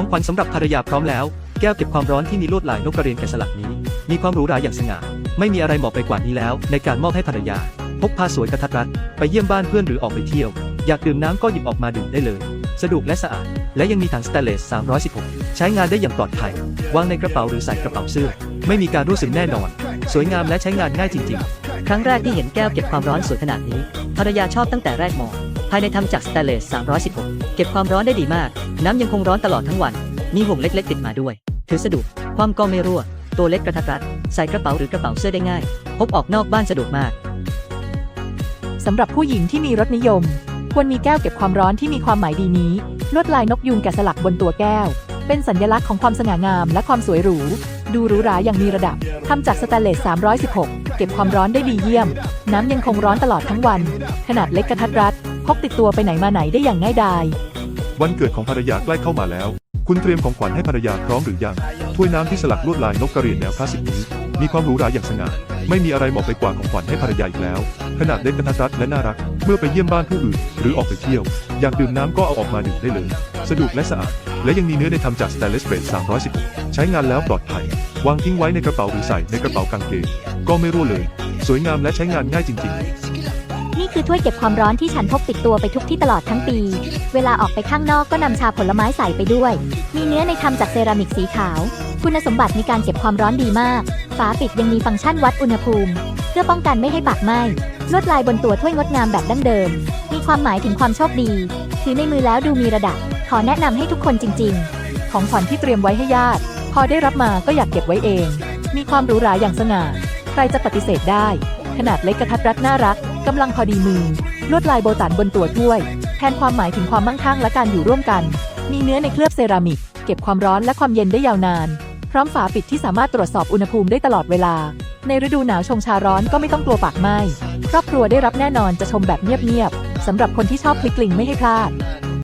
ของขวัญสำหรับภรรยาพร้อมแล้ว แก้วเก็บความร้อนที่มีลวดลายนกกระเรียนแกะสลักนี้ มีความหรูหราอย่างสง่า ไม่มีอะไรเหมาะไปกว่านี้แล้ว ในการมอบให้ภรรยา พกพาสวยกระทัดรัด ไปเยี่ยมบ้านเพื่อนหรือออกไปเที่ยว อยากดื่มน้ำก็หยิบออกมาดื่มได้เลย สะดวกและสะอาด และยังมีถังสแตนเลส 316 ใช้งานได้อย่างปลอดภัย วางในกระเป๋าหรือใส่กระเป๋าเสื้อ ไม่มีการรั่วซึมแน่นอน สวยงามและใช้งานง่ายจริง ๆ ครั้งแรกที่เห็นแก้วเก็บความร้อนสวยขนาดนี้ ภรรยาชอบตั้งแต่แรกมอง ภายในทำจากสแตนเลส 316 เก็บความร้อนได้ดีมาก น้ำยังคงร้อนตลอดทั้งวัน มีห่วงเล็กๆ ติดมาด้วย ถือสะดวก ความก็ไม่รั่ว ตัวเล็กกระทัดรัด ใส่กระเป๋าหรือกระเป๋าเสื้อได้ง่ายพกออกนอกบ้านสะดวกมากสำหรับผู้หญิงที่มีรสนิยม ควรมีแก้วเก็บความร้อนที่มีความหมายดีนี้ ลวดลายนกยูงแกะสลักบนตัวแก้ว เป็นสัญลักษณ์ของความสง่างามและความสวยหรู ดูหรูหราอย่างมีระดับทำจากสแตนเลส 316 เก็บความร้อนได้ดีเยี่ยม น้ำยังคงร้อนตลอดทั้งวัน ขนาดเล็กกระทัดรัด พกติดตัวไปไหนมาไหนได้อย่างง่ายดาย วันเกิดของภรรยาใกล้เข้ามาแล้ว คุณเตรียมของขวัญให้ภรรยาพร้อมหรือยัง ถ้วยน้ำที่สลักลวดลายนกกระเรียนแนวคลาสสิกนี้ มีความหรูหราอย่างสง่า ไม่มีอะไรเหมาะไปกว่าของขวัญให้ภรรยาอีกแล้ว ขนาดเล็กกระทัดรัดและน่ารัก เมื่อไปเยี่ยมบ้านผู้อื่น หรือออกไปเที่ยว อยากดื่มน้ำก็เอาออกมาดื่มได้เลย สะดวกและสะอาด และยังมีเนื้อในทำจากสแตนเลสเบรด316 ใช้งานแล้วปลอดภัย วางทิ้งไว้ในกระเป๋าหรือใส่ในกระเป๋ากางเกง ก็ไม่รั่วเลย สวยงามและใช้งานง่ายจริง ๆ นี่คือถ้วยเก็บความร้อนที่ฉันพกติดตัวไปทุกที่ตลอดทั้งปี เวลาออกไปข้างนอกก็นำชาผลไม้ใส่ไปด้วย มีเนื้อในทำจากเซรามิกสีขาว คุณสมบัติในการเก็บความร้อนดีมาก ฝาปิดยังมีฟังก์ชันวัดอุณหภูมิ เพื่อป้องกันไม่ให้ปากไหม้ลวดลายบนตัวถ้วยงดงามแบบดั้งเดิม มีความหมายถึงความโชคดี ถือในมือแล้วดูมีระดับ ขอแนะนำให้ทุกคนจริง ๆ ของขวัญที่เตรียมไว้ให้ญาติ พอได้รับมาก็อยากเก็บไว้เอง มีความหรูหราอย่างสง่า ใครจะปฏิเสธได้ ขนาดเล็กกระทัดรัดน่ารัก กำลังพอดีมือ ลวดลายโบตันบนตัวถ้วย แทนความหมายถึงความมั่งคั่งและการอยู่ร่วมกัน มีเนื้อในเคลือบเซรามิก เก็บความร้อนและความเย็นได้ยาวนาน พร้อมฝาปิดที่สามารถตรวจสอบอุณหภูมิได้ตลอดเวลา ในฤดูหนาวชงชาร้อนก็ไม่ต้องกลัวปากไหม้ครอบครัวได้รับแน่นอนจะชมแบบเงียบๆสำหรับคนที่ชอบพลิกกลิ่งไม่ให้พลาด